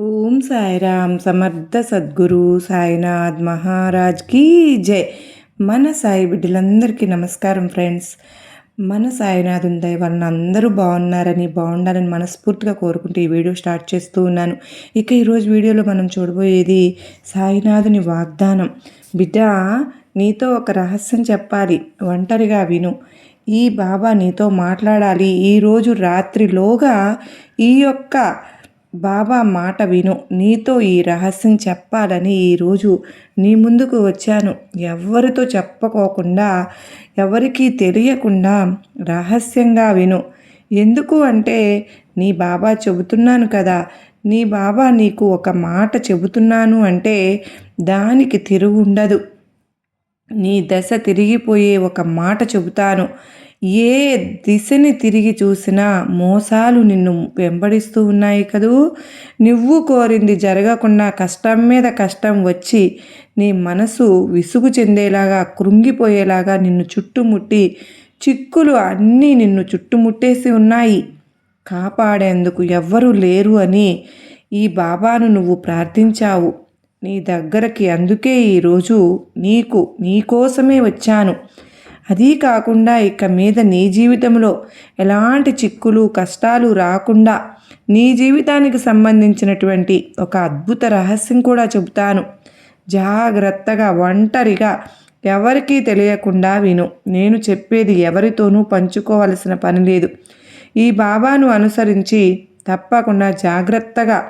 ఓం సాయిరామ్ సమర్థ సద్గురు సాయినాథ్ మహారాజ్ కీ జై. మన సాయి బిడ్డలందరికీ నమస్కారం ఫ్రెండ్స్. మన సాయినాథ్ దయ వాళ్ళని అందరూ బాగున్నారని బాగుండాలని మనస్ఫూర్తిగా కోరుకుంటూ ఈ వీడియో స్టార్ట్ చేస్తూ ఉన్నాను. ఇక ఈరోజు వీడియోలో మనం చూడబోయేది సాయినాథుని వాగ్దానం. బిడ్డ నీతో ఒక రహస్యం చెప్పాలి ఒంటరిగా విను. ఈ బాబా నీతో మాట్లాడాలి. ఈరోజు రాత్రిలోగా ఈ యొక్క బాబా మాట విను. నీతో ఈ రహస్యం చెప్పాలని ఈరోజు నీ ముందుకు వచ్చాను. ఎవరితో చెప్పకోకుండా ఎవరికీ తెలియకుండా రహస్యంగా విను. ఎందుకు అంటే నీ బాబా చెబుతున్నాను కదా. నీ బాబా నీకు ఒక మాట చెబుతున్నాను అంటే దానికి తిరుగుండదు. నీ దశ తిరిగిపోయే ఒక మాట చెబుతాను. ఏ దిశని తిరిగి చూసినా మోసాలు నిన్ను వెంబడిస్తూ ఉన్నాయి కదూ? నువ్వు కోరింది జరగకుండా కష్టం మీద కష్టం వచ్చి నీ మనసు విసుగు చెందేలాగా కృంగిపోయేలాగా నిన్ను చుట్టుముట్టి చిక్కులు అన్నీ నిన్ను చుట్టుముట్టేసి ఉన్నాయి. కాపాడేందుకు ఎవ్వరూ లేరు అని ఈ బాబాను నువ్వు ప్రార్థించావు. నీ దగ్గరకి అందుకే ఈరోజు నీకు నీకోసమే వచ్చాను. అదీ కాకుండా ఇక మీద నీ జీవితంలో ఎలాంటి చిక్కులు కష్టాలు రాకుండా నీ జీవితానికి సంబంధించినటువంటి ఒక అద్భుత రహస్యం కూడా చెబుతాను. జాగ్రత్తగా ఒంటరిగా ఎవరికీ తెలియకుండా విను. నేను చెప్పేది ఎవరితోనూ పంచుకోవలసిన పని లేదు. ఈ బాబాను అనుసరించి తప్పకుండా జాగ్రత్తగా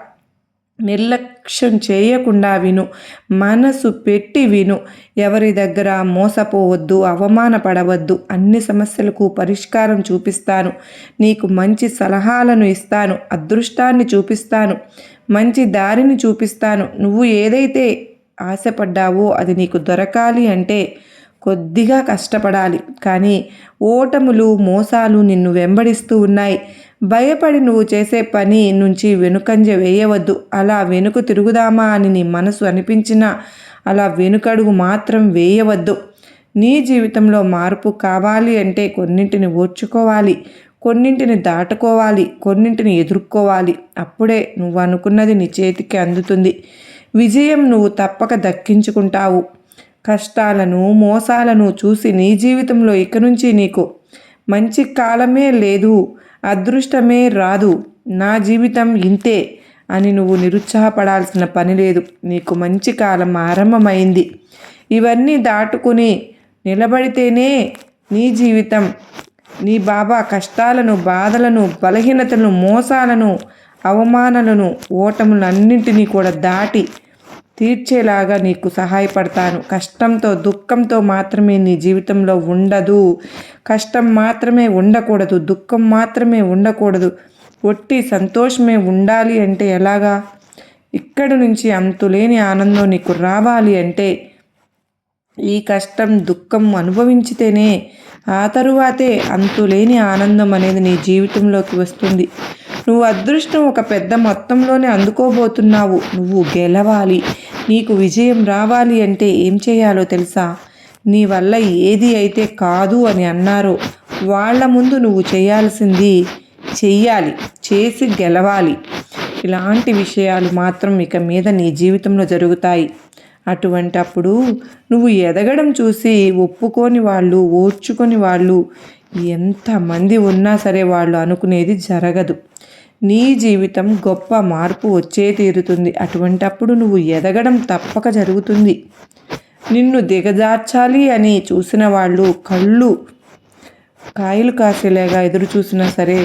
నిర్లక్ష్యం చేయకుండా విను. మనసు పెట్టి విను. ఎవరి దగ్గర మోసపోవద్దు అవమానపడవద్దు. అన్ని సమస్యలకు పరిష్కారం చూపిస్తాను. నీకు మంచి సలహాలను ఇస్తాను. అదృష్టాన్ని చూపిస్తాను. మంచి దారిని చూపిస్తాను. నువ్వు ఏదైతే ఆశపడ్డావో అది నీకు దొరకాలి అంటే కొద్దిగా కష్టపడాలి. కానీ ఓటములు మోసాలు నిన్ను వెంబడిస్తూ ఉన్నాయి. భయపడి నువ్వు చేసే పని నుంచి వెనుకంజ వేయవద్దు. అలా వెనుక తిరుగుదామా అని నీ మనసు అనిపించినా అలా వెనుకడుగు మాత్రం వేయవద్దు. నీ జీవితంలో మార్పు కావాలి అంటే కొన్నింటిని ఓర్చుకోవాలి కొన్నింటిని దాటుకోవాలి కొన్నింటిని ఎదుర్కోవాలి. అప్పుడే నువ్వు అనుకున్నది నీ చేతికి అందుతుంది. విజయం నువ్వు తప్పక దక్కించుకుంటావు. కష్టాలను మోసాలను చూసి నీ జీవితంలో ఇక నుంచి నీకు మంచి కాలమే లేదు. అదృష్టమే రాదు. నా జీవితం ఇంతే అని నువ్వు నిరుత్సాహపడాల్సిన పని లేదు. నీకు మంచి కాలం ఆరంభమైంది. ఇవన్నీ దాటుకుని నిలబడితేనే నీ జీవితం నీ బాబా కష్టాలను బాధలను బలహీనతలను మోసాలను అవమానాలను ఓటములన్నింటినీ కూడా దాటి తీర్చేలాగా నీకు సహాయపడతాను. కష్టంతో దుఃఖంతో మాత్రమే నీ జీవితంలో ఉండదు. కష్టం మాత్రమే ఉండకూడదు. దుఃఖం మాత్రమే ఉండకూడదు. ఒట్టి సంతోషమే ఉండాలి అంటే ఎలాగా? ఇక్కడి నుంచి అంతులేని ఆనందం నీకు రావాలి అంటే ఈ కష్టం దుఃఖం అనుభవించితేనే ఆ తరువాతే అంతులేని ఆనందం అనేది నీ జీవితంలోకి వస్తుంది. నువ్వు అదృష్టం ఒక పెద్ద మొత్తంలోనే అందుకోబోతున్నావు. నువ్వు గెలవాలి. నీకు విజయం రావాలి అంటే ఏం చేయాలో తెలుసా? నీ వల్ల ఏది అయితే కాదు అని అన్నారో. వాళ్ళ ముందు నువ్వు చేయాల్సింది చెయ్యాలి చేసి గెలవాలి. ఇలాంటి విషయాలు మాత్రం ఇక మీద నీ జీవితంలో జరుగుతాయి. అటువంటి అప్పుడు నువ్వు ఎదగడం చూసి ఒప్పుకొని వాళ్ళు ఓర్చుకొని వాళ్ళు ఎంతమంది ఉన్నా సరే వాళ్ళు అనుకునేది జరగదు. నీ జీవితం గొప్ప మార్పు వచ్చే తీరుతుంది. అటువంటప్పుడు నువ్వు ఎదగడం తప్పక జరుగుతుంది. నిన్ను దిగజార్చాలి అని చూసిన వాళ్ళు కళ్ళు కాయలు కాసేలాగా ఎదురు చూసినా సరే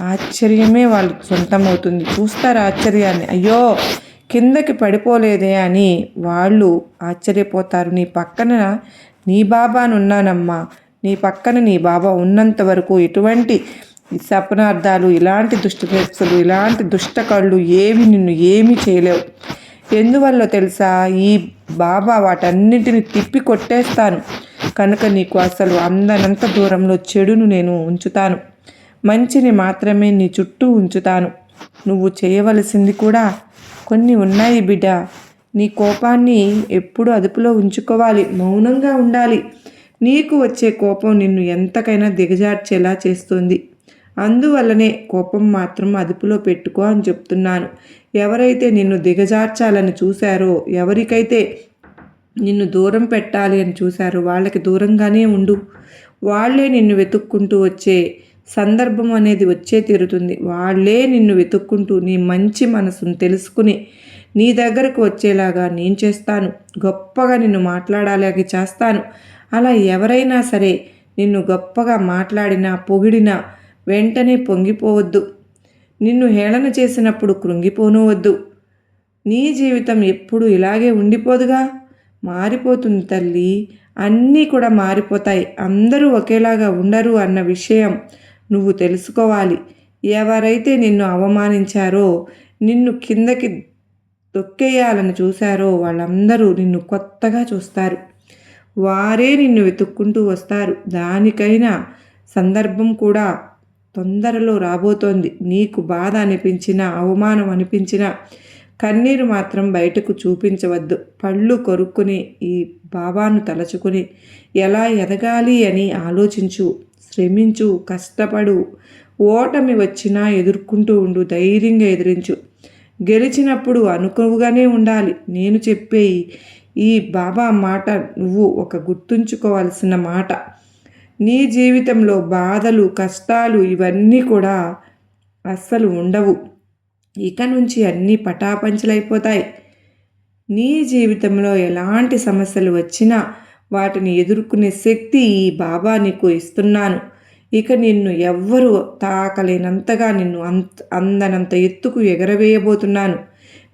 ఆశ్చర్యమే వాళ్ళకి సొంతమవుతుంది. చూస్తారు ఆశ్చర్యాన్ని? అయ్యో కిందకి పడిపోలేదే అని వాళ్ళు ఆశ్చర్యపోతారు. నీ పక్కన నీ బాబానున్నానమ్మా. నీ పక్కన నీ బాబా ఉన్నంత వరకు ఎటువంటి ఈ సపనార్థాలు ఇలాంటి దుష్టశక్తులు ఇలాంటి దుష్ట కళ్ళు ఏవి నిన్ను ఏమీ చేయలేవు. ఎందువల్ల తెలుసా? ఈ బాబా వాటన్నింటిని తిప్పి కొట్టేస్తాను. కనుక నీకు అసలు అందనంత దూరంలో చెడును నేను ఉంచుతాను. మంచిని మాత్రమే నీ చుట్టూ ఉంచుతాను. నువ్వు చేయవలసింది కూడా కొన్ని ఉన్నాయి బిడ్డ. నీ కోపాన్ని ఎప్పుడు అదుపులో ఉంచుకోవాలి. మౌనంగా ఉండాలి. నీకు వచ్చే కోపం నిన్ను ఎంతకైనా దిగజార్చేలా చేస్తుంది. అందువల్లనే కోపం మాత్రం అదుపులో పెట్టుకో అని చెప్తున్నాను. ఎవరైతే నిన్ను దిగజార్చాలని చూశారో ఎవరికైతే నిన్ను దూరం పెట్టాలి అని చూశారో వాళ్ళకి దూరంగానే ఉండు. వాళ్ళే నిన్ను వెతుక్కుంటూ వచ్చే సందర్భం అనేది వచ్చే తీరుతుంది. వాళ్ళే నిన్ను వెతుక్కుంటూ నీ మంచి మనసును తెలుసుకుని నీ దగ్గరకు వచ్చేలాగా నేను చేస్తాను. గొప్పగా నిన్ను మాట్లాడాలి చేస్తాను. అలా ఎవరైనా సరే నిన్ను గొప్పగా మాట్లాడినా పొగిడినా వెంటనే పొంగిపోవద్దు. నిన్ను హేళన చేసినప్పుడు కృంగిపోనవద్దు. నీ జీవితం ఎప్పుడు ఇలాగే ఉండిపోదుగా? మారిపోతుంది తల్లి. అన్నీ కూడా మారిపోతాయి. అందరూ ఒకేలాగా ఉండరు అన్న విషయం నువ్వు తెలుసుకోవాలి. ఎవరైతే నిన్ను అవమానించారో నిన్ను కిందకి తొక్కేయాలని చూశారో వాళ్ళందరూ నిన్ను కొత్తగా చూస్తారు. వారే నిన్ను వెతుక్కుంటూ వస్తారు. దానికైనా సందర్భం కూడా తొందరలో రాబోతోంది. నీకు బాధ అనిపించిన అవమానం అనిపించిన కన్నీరు మాత్రం బయటకు చూపించవద్దు. పళ్ళు కొరుక్కుని ఈ బాబాను తలచుకుని ఎలా ఎదగాలి అని ఆలోచించు శ్రమించు కష్టపడు ఓటమి వచ్చినా ఎదుర్కొంటూ ఉండు ధైర్యంగా ఎదిరించు. గెలిచినప్పుడు అనుకువగానే ఉండాలి. నేను చెప్పే ఈ బాబా మాట నువ్వు ఒక గుర్తుంచుకోవాల్సిన మాట. నీ జీవితంలో బాధలు కష్టాలు ఇవన్నీ కూడా అస్సలు ఉండవు. ఇక నుంచి అన్నీ పటాపంచలైపోతాయి. నీ జీవితంలో ఎలాంటి సమస్యలు వచ్చినా వాటిని ఎదుర్కొనే శక్తి ఈ బాబా నీకు ఇస్తున్నాను. ఇక నిన్ను ఎవ్వరూ తాకలేనంతగా నిన్ను అంత అందనంత ఎత్తుకు ఎగరవేయబోతున్నాను.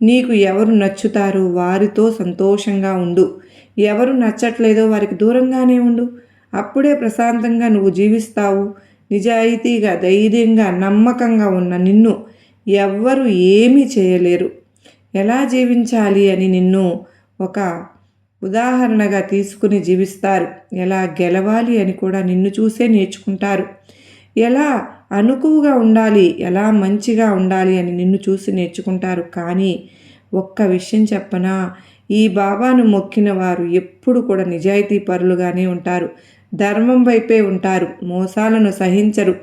నీకు ఎవరు నచ్చుతారో వారితో సంతోషంగా ఉండు. ఎవరు నచ్చట్లేదో వారికి దూరంగానే ఉండు. అప్పుడే ప్రశాంతంగా నువ్వు జీవిస్తావు. నిజాయితీగా ధైర్యంగా నమ్మకంగా ఉన్న నిన్ను ఎవ్వరు ఏమీ చేయలేరు. ఎలా జీవించాలి అని నిన్ను ఒక ఉదాహరణగా తీసుకుని జీవిస్తారు. ఎలా గెలవాలి అని కూడా నిన్ను చూసే నేర్చుకుంటారు. ఎలా అనుకువగా ఉండాలి ఎలా మంచిగా ఉండాలి అని నిన్ను చూసి నేర్చుకుంటారు. కానీ ఒక్క విషయం చెప్పనా ఈ బాబాను మొక్కిన వారు ఎప్పుడు కూడా నిజాయితీ పరులుగానే ఉంటారు. ధర్మం వైపే ఉంటారు. మోసాలను సహించరు.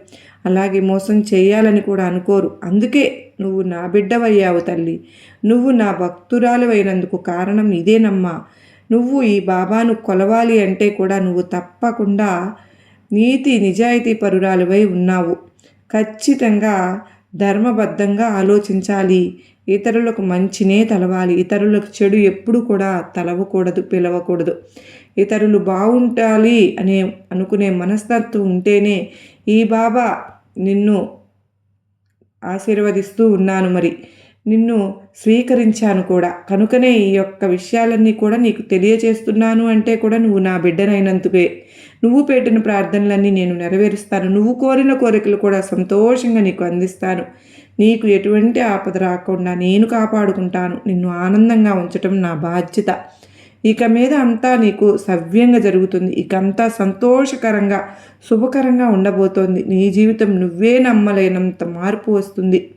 అలాగే మోసం చేయాలని కూడా అనుకోరు. అందుకే నువ్వు నా బిడ్డవయ్యావు తల్లి. నువ్వు నా భక్తురాలు అయినందుకు కారణం ఇదేనమ్మా నువ్వు ఈ బాబాను కొలవాలి అంటే కూడా నువ్వు తప్పకుండా నీతి నిజాయితీ పరురాలువై ఉన్నావు. ఖచ్చితంగా ధర్మబద్ధంగా ఆలోచించాలి. ఇతరులకు మంచినే తలవాలి. ఇతరులకు చెడు ఎప్పుడు కూడా తలవకూడదు పిలవకూడదు. ఇతరులు బాగుంటాలి అనే అనుకునే మనస్తత్వం ఉంటేనే ఈ బాబా నిన్ను ఆశీర్వదిస్తూ ఉన్నాను మరి. నిన్ను స్వీకరించాను కూడా. కనుకనే ఈ యొక్క విషయాలన్నీ కూడా నీకు తెలియచేస్తున్నాను అంటే కూడా నువ్వు నా బిడ్డనైనందుకే. నువ్వు పెట్టిన ప్రార్థనలన్నీ నేను నెరవేరుస్తాను. నువ్వు కోరిన కోరికలు కూడా సంతోషంగా నీకు అందిస్తాను. నీకు ఎటువంటి ఆపద రాకుండా నేను కాపాడుకుంటాను. నిన్ను ఆనందంగా ఉంచటం నా బాధ్యత. ఇక మీద అంతా నీకు సవ్యంగా జరుగుతుంది. ఇక అంతా సంతోషకరంగా శుభకరంగా ఉండబోతోంది. నీ జీవితం నువ్వే నమ్మలేనంత మార్పు వస్తుంది.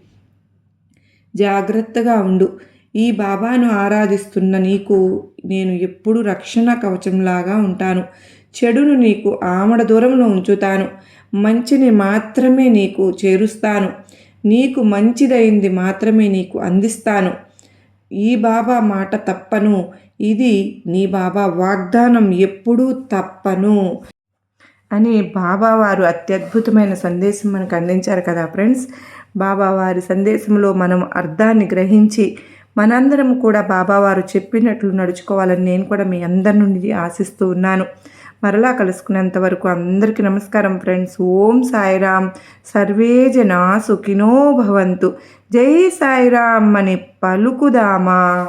జాగ్రత్తగా ఉండు. ఈ బాబాను ఆరాధిస్తున్న నీకు నేను ఎప్పుడు రక్షణ కవచంలాగా ఉంటాను. చెడును నీకు ఆమడ దూరంలో ఉంచుతాను. మంచిని మాత్రమే నీకు చేరుస్తాను. నీకు మంచిదైంది మాత్రమే నీకు అందిస్తాను. ఈ బాబా మాట తప్పను. ఇది నీ బాబా వాగ్దానం ఎప్పుడూ తప్పను అని బాబావారు అత్యద్భుతమైన సందేశం మనకు అందించారు కదా ఫ్రెండ్స్. బాబావారి సందేశంలో మనం అర్థాన్ని గ్రహించి మనందరం కూడా బాబావారు చెప్పినట్లు నడుచుకోవాలని నేను కూడా మీ అందరి నుండి ఆశిస్తూ ఉన్నాను. మరలా కలుసుకునేంత వరకు అందరికీ నమస్కారం ఫ్రెండ్స్. ఓం సాయిరామ్. సర్వే జనా సుఖినో భవంతు. జై సాయిరామ్ అని పలుకుదామా?